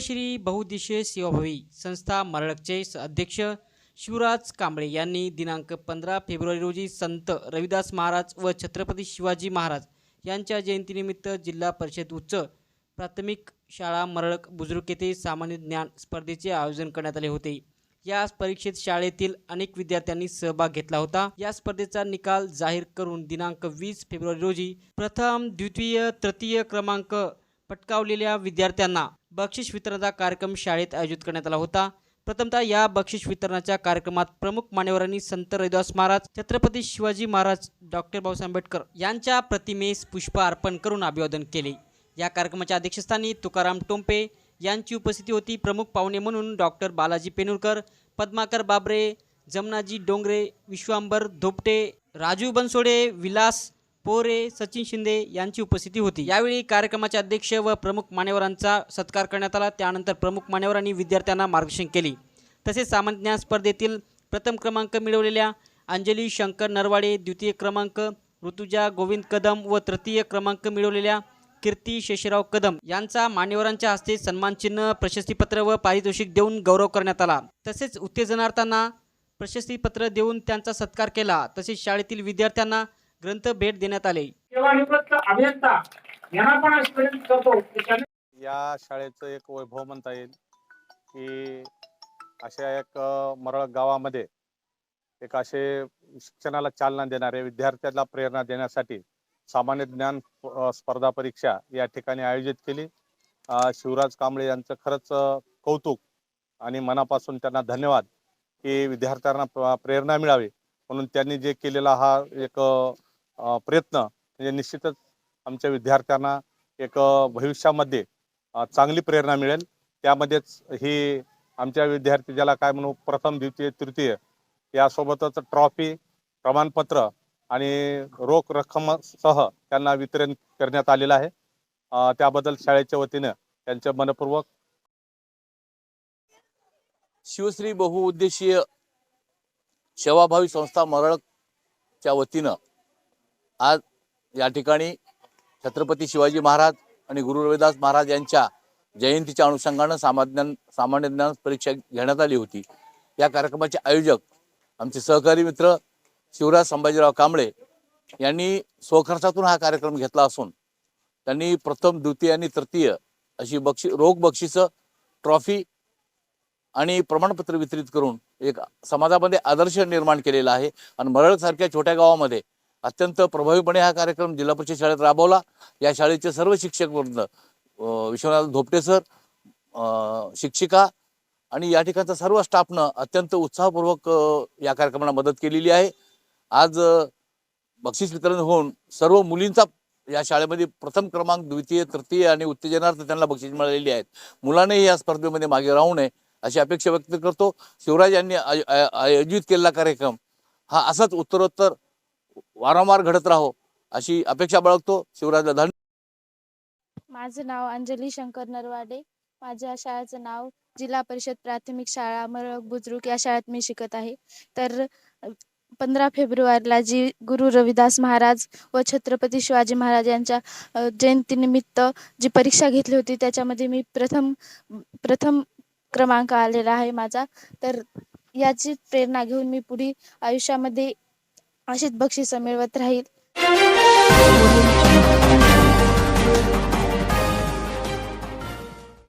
शिवश्री बहुदिशीय सेवाभावी संस्था मरळकचे अध्यक्ष शिवराज कांबळे यांनी दिनांक पंधरा फेब्रुवारी रोजी संत रविदास महाराज व छत्रपती शिवाजी महाराज यांच्या जयंतीनिमित्त जिल्हा परिषद उच्च प्राथमिक शाळा मरळक बुजुर्ग येथे सामान्य ज्ञान स्पर्धेचे आयोजन करण्यात आले होते. या परीक्षेत शाळेतील अनेक विद्यार्थ्यांनी सहभाग घेतला होता. या स्पर्धेचा निकाल जाहीर करून दिनांक वीस फेब्रुवारी रोजी प्रथम द्वितीय तृतीय क्रमांक पटकावलेल्या विद्यार्थ्यांना बक्षीस वितरणाचा कार्यक्रम शाळेत आयोजित करण्यात आला होता. प्रथमतः या बक्षीस वितरणाच्या कार्यक्रमात प्रमुख मान्यवरांनी संत रविदास महाराज छत्रपती शिवाजी महाराज डॉक्टर बाबासाहेब आंबेडकर यांच्या प्रतिमेस पुष्प अर्पण करून अभिवादन केले. या कार्यक्रमाच्या अध्यक्षस्थानी तुकाराम टोंपे यांची उपस्थिती होती. प्रमुख पाहुणे म्हणून डॉक्टर बालाजी पेनुरकर पद्माकर बाबरे जमनाजी डोंगरे विश्वांबर धोपटे राजू बनसोडे विलास पोरे सचिन शिंदे यांची उपस्थिती होती. यावेळी कार्यक्रमाचे अध्यक्ष व प्रमुख मान्यवरांचा सत्कार करण्यात आला. त्यानंतर प्रमुख मान्यवरांनी विद्यार्थ्यांना मार्गदर्शन केले. तसेच सामान्य ज्ञान स्पर्धेतील प्रथम क्रमांक मिळवलेल्या अंजली शंकर नरवाडे द्वितीय क्रमांक ऋतुजा गोविंद कदम व तृतीय क्रमांक मिळवलेल्या कीर्ती शेषराव कदम यांचा मान्यवरांच्या हस्ते सन्मानचिन्ह प्रशस्तीपत्र व पारितोषिक देऊन गौरव करण्यात आला. तसेच उत्तेजनार्थांना प्रशस्तीपत्र देऊन त्यांचा सत्कार केला. तसेच शाळेतील विद्यार्थ्यांना ग्रंथ भेट देण्यात आले. अभियंता यांना पण करतो. या शाळेचं एक वैभव म्हणता येईल की अशा एक मरळ गावामध्ये एक असे शिक्षणाला चालना देणारे विद्यार्थ्याला प्रेरणा देण्यासाठी सामान्य ज्ञान स्पर्धा परीक्षा या ठिकाणी आयोजित केली. शिवराज कांबळे यांचं खरंच कौतुक आणि मनापासून त्यांना धन्यवाद की विद्यार्थ्यांना प्रेरणा मिळावी म्हणून त्यांनी जे केलेला हा एक प्रयत्न म्हणजे निश्चितच आमच्या विद्यार्थ्यांना एक भविष्यामध्ये चांगली प्रेरणा मिळेल. त्यामध्येच ही आमच्या विद्यार्थी ज्याला काय म्हणू प्रथम द्वितीय तृतीय यासोबतच ट्रॉफी प्रमाणपत्र आणि रोख रक्कमसह त्यांना वितरण करण्यात आलेलं आहे. त्याबद्दल शाळेच्या वतीनं त्यांचे मनपूर्वक शिवश्री बहुउद्देशीय सेवाभावी संस्था मरळच्या वतीनं आज या ठिकाणी छत्रपती शिवाजी महाराज आणि गुरु रविदास महाराज यांच्या जयंतीच्या अनुषंगानं सामान्य सामान्य ज्ञान परीक्षा घेण्यात आली होती. या कार्यक्रमाचे आयोजक आमचे सहकारी मित्र शिवराज संभाजीराव कांबळे यांनी स्वखर्चातून हा कार्यक्रम घेतला असून त्यांनी प्रथम द्वितीय आणि तृतीय अशी बक्षी रोख बक्षिसं ट्रॉफी आणि प्रमाणपत्र वितरित करून एक समाजामध्ये आदर्श निर्माण केलेला आहे. आणि मरळसारख्या छोट्या गावामध्ये अत्यंत प्रभावीपणे हा कार्यक्रम जिल्हा परिषद शाळेत राबवला. या शाळेचे सर्व शिक्षक वृंद विश्वनाथ धोपटे सर शिक्षिका आणि या ठिकाणचा सर्व स्टाफनं अत्यंत उत्साहपूर्वक या कार्यक्रमाला मदत केलेली आहे. आज बक्षीस वितरण होऊन सर्व मुलींचा या शाळेमध्ये प्रथम क्रमांक द्वितीय तृतीय आणि उत्तेजनार्थ त्यांना बक्षीस मिळालेली आहेत. मुलांनाही या स्पर्धेमध्ये मागे राहू नये अशी अपेक्षा व्यक्त करतो. शिवराज यांनी आय- आयोजित केलेला कार्यक्रम हा असाच उत्तरोत्तर वारंवार घडत राहो अशी अपेक्षा बाळगतो. शिवराजला धन्यवाद माझं नाव अंजली शंकर नरवाडे. माझ्या शाळेचं नाव जिल्हा परिषद प्राथमिक शाळा मरळ बुद्रुक या शाळेत मी शिकत आहे. तर पंधरा फेब्रुवारीला जी गुरु रविदास महाराज व छत्रपती शिवाजी महाराज यांच्या जयंतीनिमित्त जी परीक्षा घेतली होती त्याच्यामध्ये मी प्रथम प्रथम क्रमांक आलेला आहे माझा. तर याची प्रेरणा घेऊन मी पुढील आयुष्यामध्ये अशीच बक्षिसं मिळवत राहील.